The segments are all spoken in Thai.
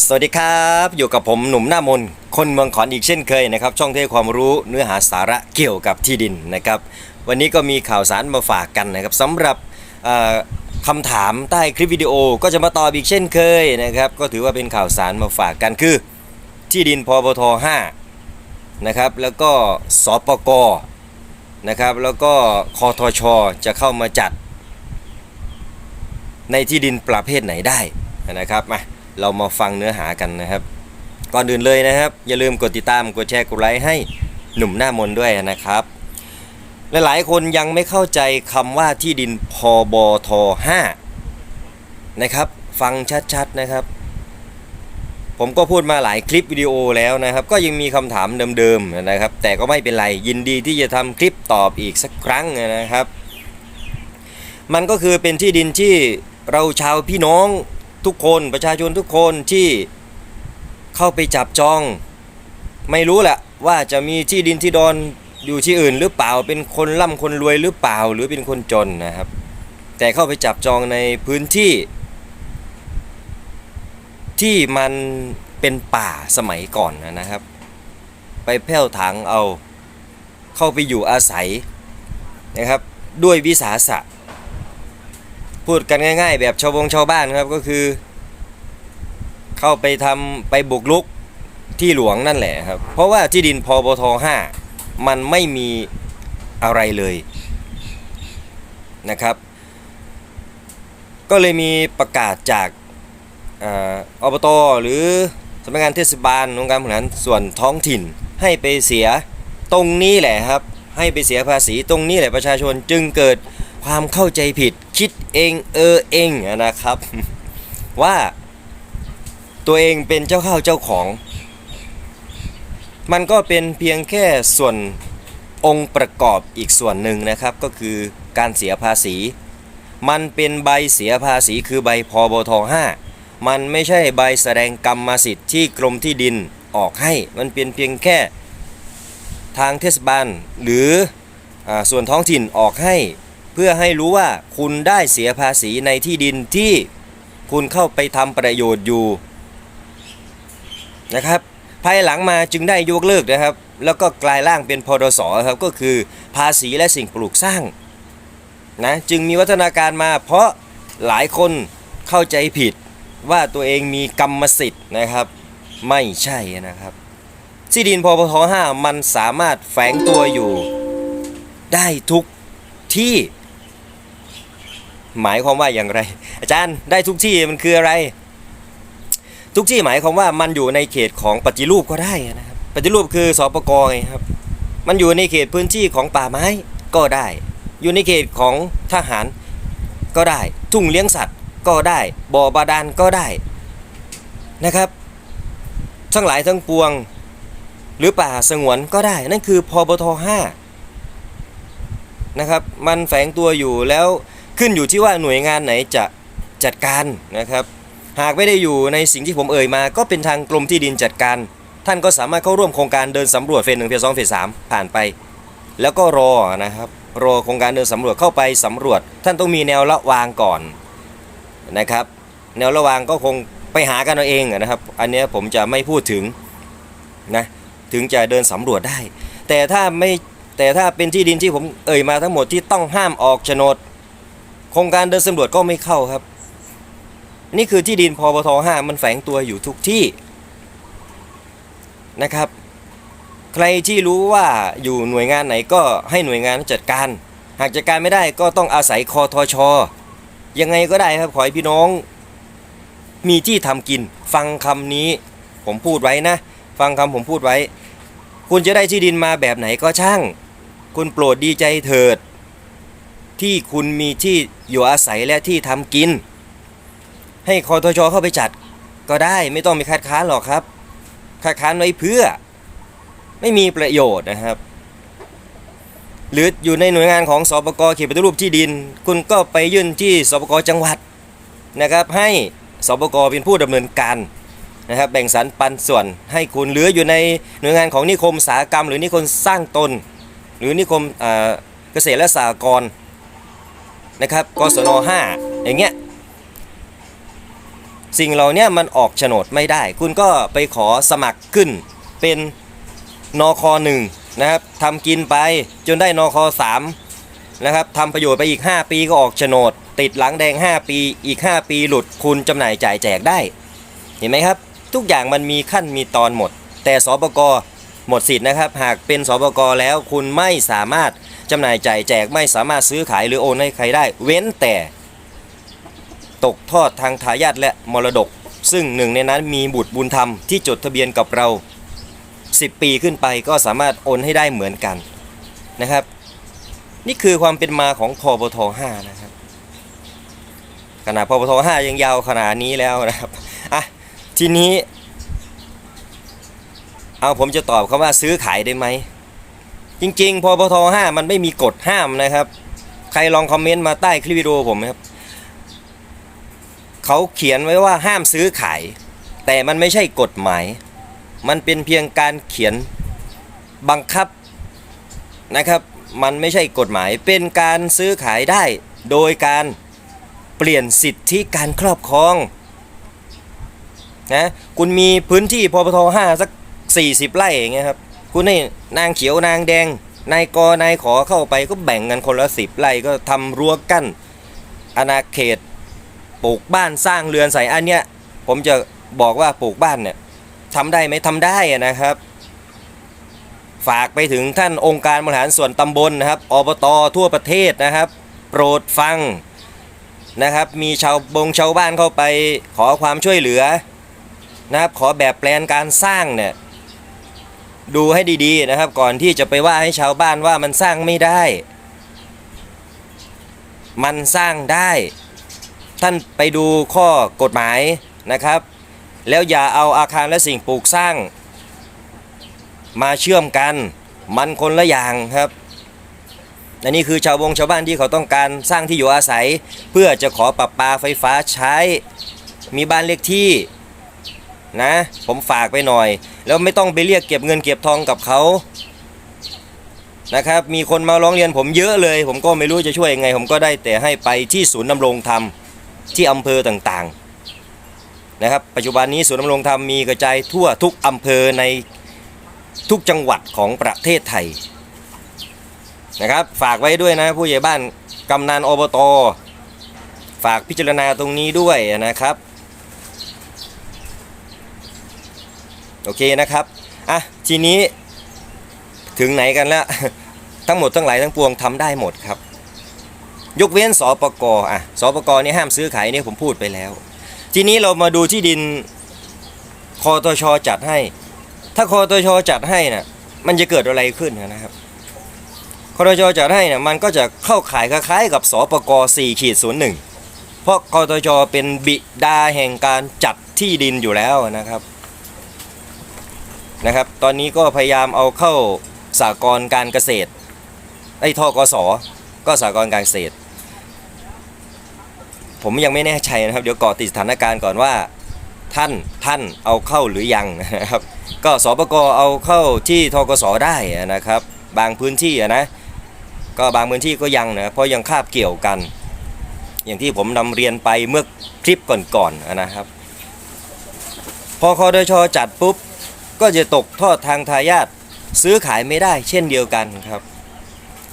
สวัสดีครับ อยู่กับผมหนุ่มหน้ามน คนเมืองขอนอีกเช่นเคยนะครับ ช่องที่ความรู้เนื้อหาสาระเกี่ยวกับที่ดินนะครับ วันนี้ก็มีข่าวสารมาฝากกันนะครับสำหรับคำถามใต้คลิปวิดีโอก็จะมาตอบอีกเช่นเคยนะครับ ก็ถือว่าเป็นข่าวสารมาฝากกันคือ ที่ดินพบท5นะครับ แล้วก็สปกนะครับ แล้วก็คอทชจะเข้ามาจัด ในที่ดินประเภทไหนได้นะครับมา เรามาฟังเนื้อหากันนะครับ ก่อนอื่นเลยนะครับ อย่าลืมกดติดตามกดแชร์กดไลค์ให้หนุ่มหน้ามนด้วยนะครับ หลายๆคนยังไม่เข้าใจคำว่าที่ดินพบท5นะครับ ฟังชัดๆนะครับ ผมก็พูดมาหลายคลิปวิดีโอแล้วนะครับ ก็ยังมีคำถามเดิมๆนะครับ แต่ก็ไม่เป็นไรยินดีที่จะทำคลิปตอบอีกสักครั้งนะครับ มันก็คือเป็นที่ดินที่เราชาวพี่น้อง ทุกคนประชาชนทุกคนที่เข้าไปจับจอง ไม่รู้แหละว่าจะมีที่ดินที่ดอนอยู่ที่อื่นหรือเปล่าเป็นคนร่ำคนรวยหรือเปล่าหรือเป็นคนจนนะครับ แต่เข้าไปจับจองในพื้นที่ ที่มันเป็นป่าสมัยก่อนนะครับ ไปแผ่วถางเอาเข้าไปอยู่อาศัยนะครับ ด้วยวิสาสะ พูดกันง่าย ๆ แบบชาวบงชาวบ้านครับก็คือ เข้าไปทำไปบุกลุกที่หลวงนั่นแหละครับ เพราะว่าที่ดินพบท5มันไม่มีอะไรเลยนะครับ ก็เลยมีประกาศจากอ่ออบตหรือสำนักงานเทศบาลองค์การบริหารส่วนท้องถิ่นให้ไปเสียตรงนี้แหละครับ ให้ไปเสียภาษีตรงนี้แหละประชาชนจึงเกิด ความเข้าใจผิดคิดเองเออเองนะครับ ว่าตัวเองเป็นเจ้าข้าวเจ้าของ มันก็เป็นเพียงแค่ส่วนองค์ประกอบอีกส่วนหนึ่งนะครับก็คือการเสียภาษี มันเป็นใบเสียภาษีคือใบพบท5มันไม่ใช่ใบแสดงกรรมสิทธิ์ที่กรมที่ดินออกให้ มันเป็นเพียงแค่ทางเทศบาลหรืออส่วนท้องถิ่นออกให้ เพื่อให้รู้ว่าคุณได้เสียภาษีในที่ดินที่คุณเข้าไปทำประโยชน์อยู่นะครับ ภายหลังมาจึงได้ยกเลิกนะครับ แล้วก็กลายร่างเป็นพดสครับก็คือภาษีและสิ่งปลูกสร้างนะจึงมีวัฒนาการมาเพราะหลายคนเข้าใจผิดว่าตัวเองมีกรรมสิทธิ์นะครับ ไม่ใช่นะครับที่ดินพปท5มันสามารถแฝงตัวอยู่ ได้ทุกที่ หมายความว่าอย่างไร อาจารย์ได้ทุกที่มันคืออะไร ทุกที่หมายความว่ามันอยู่ในเขตของปฏิรูปก็ได้นะครับปฏิรูปคือสปกไงครับมันอยู่ในเขตพื้นที่ของป่าไม้ก็ได้ อยู่ในเขตของทหารก็ได้ ทุ่งเลี้ยงสัตว์ก็ได้ บ่อบาดาลก็ได้นะครับ ทั้งหลายทั้งปวง หรือป่าสงวนก็ได้ นั่นคือพบท5นะครับ มันแฝงตัวอยู่แล้ว ขึ้นอยู่ที่ว่าหน่วยงานไหนจะจัดการนะครับ หากไม่ได้อยู่ในสิ่งที่ผมเอ่ยมา ก็เป็นทางกรมที่ดินจัดการ ท่านก็สามารถเข้าร่วมโครงการเดินสำรวจเฟสหนึ่งเฟสสองเฟสสามผ่านไป แล้วก็รอนะครับรอโครงการเดินสำรวจเข้าไปสำรวจ ท่านต้องมีแนวละวางก่อนนะครับ แนวละวางก็คงไปหากันเอาเองนะครับ อันนี้ผมจะไม่พูดถึงนะถึงจะเดินสำรวจได้ แต่ถ้าไม่แต่ถ้าเป็นที่ดินที่ผมเอ่ยมาทั้งหมดที่ต้องห้ามออกโฉนด โครงการเดินสำรวจก็ไม่เข้าครับ นี่คือที่ดินพบท5มันแฝงตัวอยู่ทุกที่นะครับ ใครที่รู้ว่าอยู่หน่วยงานไหนก็ให้หน่วยงานนั้นจัดการ หากจัดการไม่ได้ก็ต้องอาศัยคอทชยังไงก็ได้ครับขอให้พี่น้อง มีที่ทำกิน ฟังคำนี้ ผมพูดไว้นะ ฟังคำผมพูดไว้ คุณจะได้ที่ดินมาแบบไหนก็ช่าง คุณโปรดดีใจเถิด ที่คุณมีที่อยู่อาศัยและที่ทำกิน ให้คอทชเข้าไปจัดก็ได้ไม่ต้องมีคัดค้านหรอกครับคัดค้านไว้เพื่อ ไม่มีประโยชน์นะครับ หรืออยู่ในหน่วยงานของสปกเขตปฏิรูปที่ดิน คุณก็ไปยื่นที่สปกจังหวัดนะครับ ให้สปกเป็นผู้ดำเนินการนะครับ แบ่งสรรปันส่วนให้คุณเหลืออยู่ในหน่วยงานของนิคมอุตสาหกรรม หรือนิคมสร้างตน หรือนิคมเอ่อเกษตรและสหกรณ์ นะครับกศน5อย่างเงี้ยสิ่งเหล่าเนี้ยมันออกโฉนดไม่ได้ คุณก็ไปขอสมัครขึ้นเป็นนคหนึ่งนะครับทำกินไปจนได้นคสามนะครับทำประโยชน์ไปอีก 5 ปีก็ออกโฉนด ติดหลังแดง 5 ปีอีก 5 ปีหลุดคุณจำหน่ายจ่ายแจกได้ เห็นไหมครับ ทุกอย่างมันมีขั้นมีตอนหมด แต่สปกหมดสิทธิ์นะครับ หากเป็นสปกแล้วคุณไม่สามารถ จำหน่ายจ่ายแจกไม่สามารถซื้อขายหรือโอนให้ใครได้ เว้นแต่ ตกทอดทางทายาทและมรดก ซึ่งหนึ่งในนั้นมีบุตรบุญธรรมที่จดทะเบียนกับเรา 10 ปีขึ้นไปก็สามารถโอนให้ได้เหมือนกันนะครับ นี่คือความเป็นมาของพบท5นะครับขนาดพบท5ยังยาวขนาดนี้แล้วนะครับอะทีนี้ เอาผมจะตอบคำว่าซื้อขายได้ไหม จริงๆพบท5มันไม่มีกฎห้ามนะครับ ใครลองคอมเมนต์มาใต้คลิปวิดีโอผมนะครับเขาเขียนไว้ว่าห้ามซื้อขาย แต่มันไม่ใช่กฎหมาย มันเป็นเพียงการเขียนบังคับนะครับ มันไม่ใช่กฎหมาย เป็นการซื้อขายได้ โดยการเปลี่ยนสิทธิการครอบครองนะคุณมีพื้นที่พปท5สัก 40 ไร่อย่างเงี้ยครับ คุณให้นางเขียวนางแดง นายกนายขอเข้าไปก็แบ่งกันคนละสิบไร่ก็ทำรั้วกั้นอาณาเขตปลูกบ้านสร้างเรือนใส่อันเนี้ยผมจะบอกว่าปลูกบ้านเนี่ยทำได้ไหมทำได้นะครับ ฝากไปถึงท่านองค์การบริหารส่วนตำบลนะครับอบตทั่วประเทศนะครับ โปรดฟังนะครับ มีชาวบงชาวบ้านเข้าไปขอความช่วยเหลือนะครับขอแบบแปลนการสร้างเนี่ย ดูให้ดีๆนะครับ ก่อนที่จะไปว่าให้ชาวบ้านว่ามันสร้างไม่ได้ มันสร้างได้ ท่านไปดูข้อกฎหมายนะครับ แล้วอย่าเอาอาคารและสิ่งปลูกสร้าง มาเชื่อมกันมันคนละอย่างครับอันนี้คือชาวบงชาวบ้านที่เขาต้องการสร้างที่อยู่อาศัย เพื่อจะขอปรับปาไฟฟ้าใช้ มีบ้านเลขที่ นะ ผมฝากไปหน่อย แล้วไม่ต้องไปเรียกเก็บเงินเก็บทองกับเขานะครับ มีคนมาร้องเรียนผมเยอะเลย ผมก็ไม่รู้จะช่วยยังไง ผมก็ได้แต่ให้ไปที่ศูนย์ดำรงธรรมที่อำเภอต่างๆนะครับ ปัจจุบันนี้ศูนย์ดำรงธรรมมีกระจายทั่วทุกอำเภอในทุกจังหวัดของประเทศไทยนะครับฝากไว้ด้วยนะผู้ใหญ่บ้านกำนันอบต ฝากพิจารณาตรงนี้ด้วยนะครับ โอเคนะครับอะทีนี้ถึงไหนกันแล้ว ทั้งหมดทั้งหลายทั้งปวงทำได้หมดครับ ยกเว้นสปกอะสปกนี่ห้ามซื้อขายนี่ผมพูดไปแล้ว ทีนี้เรามาดูที่ดินคอตชจัดให้ ถ้าคอตชจัดให้น่ะมันจะเกิดอะไรขึ้นนะครับคอตชจัดให้น่ะมันก็จะเข้าขายคล้ายๆกับสปก4ขีด01เพราะคอตชเป็นบิดาแห่งการจัดที่ดินอยู่แล้วนะครับ นะครับ ตอนนี้ก็พยายามเอาเข้าสากลการเกษตรไอ้ทกสก็สากลการเกษตร ผมยังไม่แน่ใจนะครับ เดี๋ยวก่อติดสถานการณ์ก่อนว่า ท่านท่านเอาเข้าหรือยังนะครับ ก็สปกเอาเข้าที่ทกสได้นะครับ บางพื้นที่นะก็บางพื้นที่ก็ยังนะเพราะยังคาบเกี่ยวกัน อย่างที่ผมนำเรียนไปเมื่อคลิปก่อนๆนะครับ พอคอดชจัดปุ๊บ ก็จะตกทอดทางทายาทซื้อขายไม่ได้เช่นเดียวกันครับ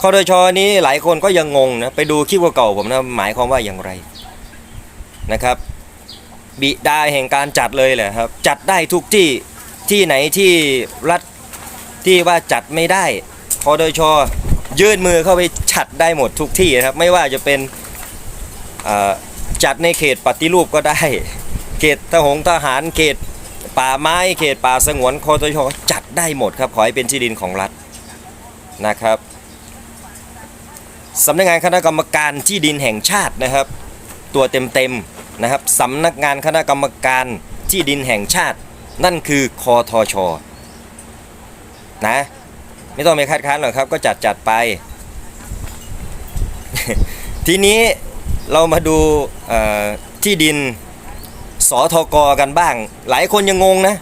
คอดชอนี้หลายคนก็ยังงงนะไปดูคลิปเก่าๆผมนะหมายความว่าอย่างไรนะครับ บิดาแห่งการจัดเลยแหละครับ จัดได้ทุกที่ที่ไหนที่รัฐที่ว่าจัดไม่ได้คอดชอยื่นมือเข้าไปจัดได้หมดทุกที่นะครับ ไม่ว่าจะเป็นจัดในเขตปฏิรูปก็ได้ เขตทหงทหารเขต ป่าไม้เขตป่าสงวนคอตชจัดได้หมดครับขอให้เป็นที่ดินของรัฐนะครับสำนักงานคณะกรรมการที่ดินแห่งชาตินะครับ ตัวเต็มๆนะครับสำนักงานคณะกรรมการที่ดินแห่งชาติ นั่นคือคอทชนะไม่ต้องไปคัดค้านหรอกครับ ก็จัดจัดไป ทีนี้เรามาดูที่ดิน สทกกันบ้าง หลายคนยังงงนะ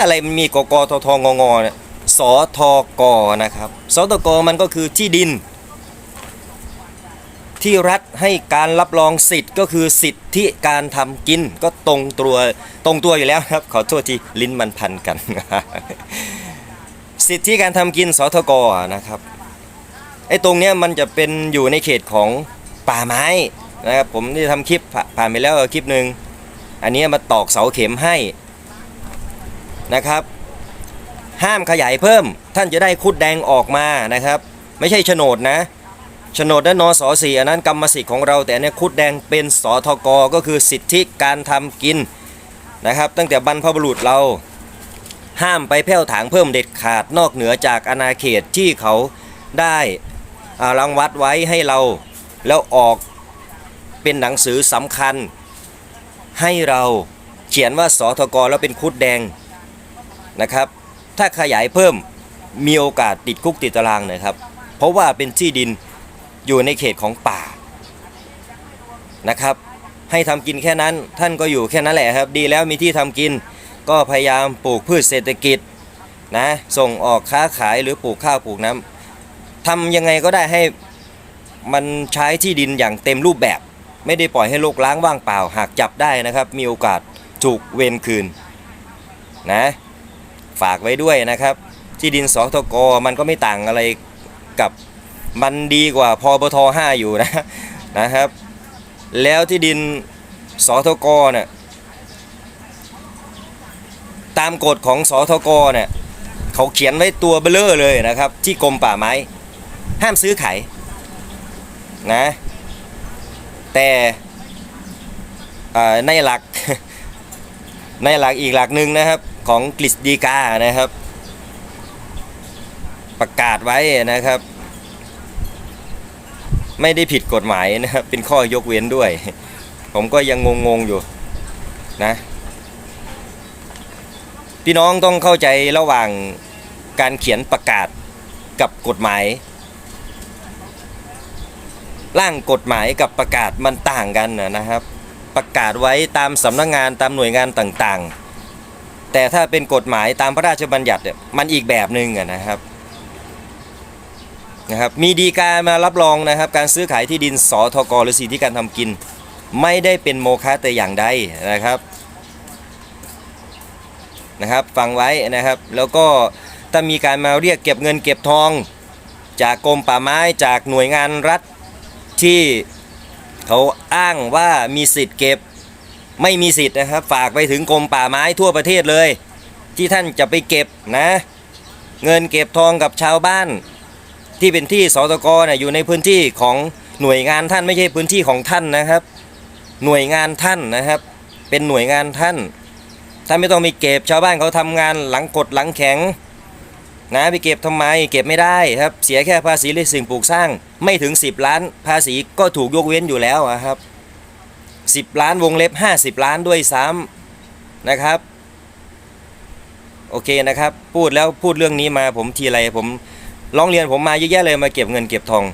อะไรมันมีกกททงงเนี่ยสทกนะครับสทกมันก็คือที่ดิน ที่รัฐให้การรับรองสิทธิ์ก็คือสิทธิการทำกินก็ตรงตัวตรงตัวอยู่แล้วครับ ขอโทษที่ลิ้นมันพันกัน สิทธิการทำกินสทกนะครับไอ้ตรงเนี้ยมันจะเป็นอยู่ในเขตของป่าไม้นะครับผมได้ทำคลิปผ่าผ่านไปแล้วคลิปหนึ่ง อันนี้มาตอกเสาเข็มให้นะครับ ห้ามขยายเพิ่ม ท่านจะได้คุดแดงออกมานะครับ ไม่ใช่โฉนดนะโฉนดและนนสสี่อันนั้นกรรมสิทธิ์ของเรา แต่อันเนี้ยคุดแดงเป็นสทกก็คือสิทธิการทำกินนะครับ ตั้งแต่บรรพบุรุษเราห้ามไปแผ่วถางเพิ่มเด็ดขาดนอกเหนือจากอาณาเขตที่เขาได้รังวัดไว้ให้เรา แล้วออกเป็นหนังสือสำคัญ ให้เราเขียนว่าสทกแล้วเป็นคุดแดงนะครับ ถ้าขยายเพิ่มมีโอกาสติดคุกติดตารางนะครับ เพราะว่าเป็นที่ดินอยู่ในเขตของป่านะครับ ให้ทำกินแค่นั้นท่านก็อยู่แค่นั้นแหละครับ ดีแล้วมีที่ทำกิน ก็พยายามปลูกพืชเศรษฐกิจนะส่งออกค้าขายหรือปลูกข้าวปลูกน้ำทำยังไงก็ได้ให้มันใช้ที่ดินอย่างเต็มรูปแบบ ไม่ได้ปล่อยให้โลกล้างว่างเปล่า หากจับได้นะครับ มีโอกาสถูกเวรคืนนะฝากไว้ด้วยนะครับ ที่ดินสทกมันก็ไม่ต่างอะไรกับมันดีกว่าพบท5อยู่นะนะครับ แล้วที่ดินสทกเนี่ยตามกฎของสทกเนี่ยเขาเขียนไว้ตัวเบลอเลยนะครับ ที่กรมป่าไม้ ห้ามซื้อขายนะ แต่ในหลักในหลักอีกหลักหนึ่งนะครับของกฤษฎีกานะครับ ประกาศไว้นะครับ ไม่ได้ผิดกฎหมายนะครับเป็นข้อยกเว้นด้วย ผมก็ยังงงๆอยู่นะพี่น้องต้องเข้าใจระหว่างการเขียนประกาศกับกฎหมาย ร่างกฎหมายกับประกาศมันต่างกันนะครับ ประกาศไว้ตามสำนักงานตามหน่วยงานต่างๆ แต่ถ้าเป็นกฎหมายตามพระราชบัญญัติเนี่ยมันอีกแบบหนึ่งนะครับนะครับมีดีกามารับรองนะครับ การซื้อขายที่ดินสทกหรือสิทธิการทำกิน ไม่ได้เป็นโมฆะแต่อย่างใดนะครับนะครับฟังไว้นะครับ แล้วก็ถ้ามีการมาเรียกเก็บเงินเก็บทอง จากกรมป่าไม้จากหน่วยงานรัฐ ที่เขาอ้างว่ามีสิทธิ์เก็บไม่มีสิทธิ์นะครับ ฝากไปถึงกรมป่าไม้ทั่วประเทศเลย ที่ท่านจะไปเก็บนะ เงินเก็บทองกับชาวบ้าน ที่เป็นที่สตกนี่ยอยู่ในพื้นที่ของหน่วยงานท่านไม่ใช่พื้นที่ของท่านนะครับ หน่วยงานท่านนะครับ เป็นหน่วยงานท่านถ้านไม่ต้องมีเก็บชาวบ้านเขาทำงานหลังกดหลังแข็ง นะไปเก็บทำไมเก็บไม่ได้ครับเสียแค่ภาษีหรือสิ่งปลูกสร้าง ไม่ถึง 10 ล้าน ภาษีก็ถูกยกเว้นอยู่แล้วครับ 10 ล้านวงเล็บ 50 ล้านด้วยซ้ำนะครับโอเคนะครับ พูดแล้วพูดเรื่องนี้มาผมทีไรผมร้องเรียนผมมาเยอะแยะเลยมาเก็บเงินเก็บทอง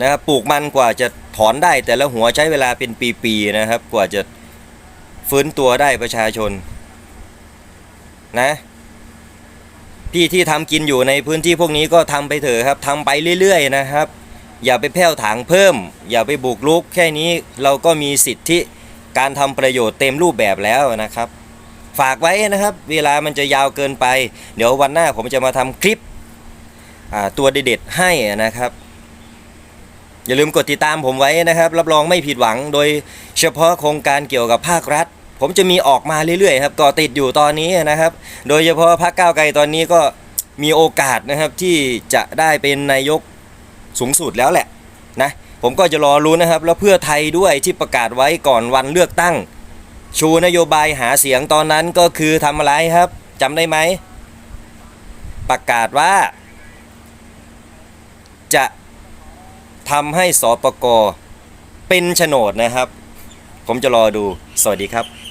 นะครับปลูกมันกว่าจะถอนได้แต่ละหัวใช้เวลาเป็นปีๆนะครับ กว่าจะฟื้นตัวได้ประชาชนนะ พี่ที่ทำกินอยู่ในพื้นที่พวกนี้ก็ทำไปเถอะครับทำไปเรื่อยๆนะครับ อย่าไปแผ่วถางเพิ่ม อย่าไปบุกรุก แค่นี้เราก็มีสิทธิการทำประโยชน์เต็มรูปแบบแล้วนะครับ ฝากไว้นะครับ เวลามันจะยาวเกินไป เดี๋ยววันหน้าผมจะมาทำคลิปตัวเด็ดๆให้นะครับ อย่าลืมกดติดตามผมไว้นะครับ รับรองไม่ผิดหวังโดยเฉพาะโครงการเกี่ยวกับภาครัฐ ผมจะมีออกมาเรื่อยๆครับก่อติดอยู่ตอนนี้นะครับ โดยเฉพาะพรรคก้าวไกลตอนนี้ก็มีโอกาสนะครับที่จะได้เป็นนายกสูงสุดแล้วแหละนะผมก็จะรอรู้นะครับ แล้วเพื่อไทยด้วยที่ประกาศไว้ก่อนวันเลือกตั้ง ชูนโยบายหาเสียงตอนนั้นก็คือทำอะไรครับจำได้ไหม ประกาศว่า จะทำให้สปกเป็นโฉนดนะครับ ผมจะรอดูสวัสดีครับ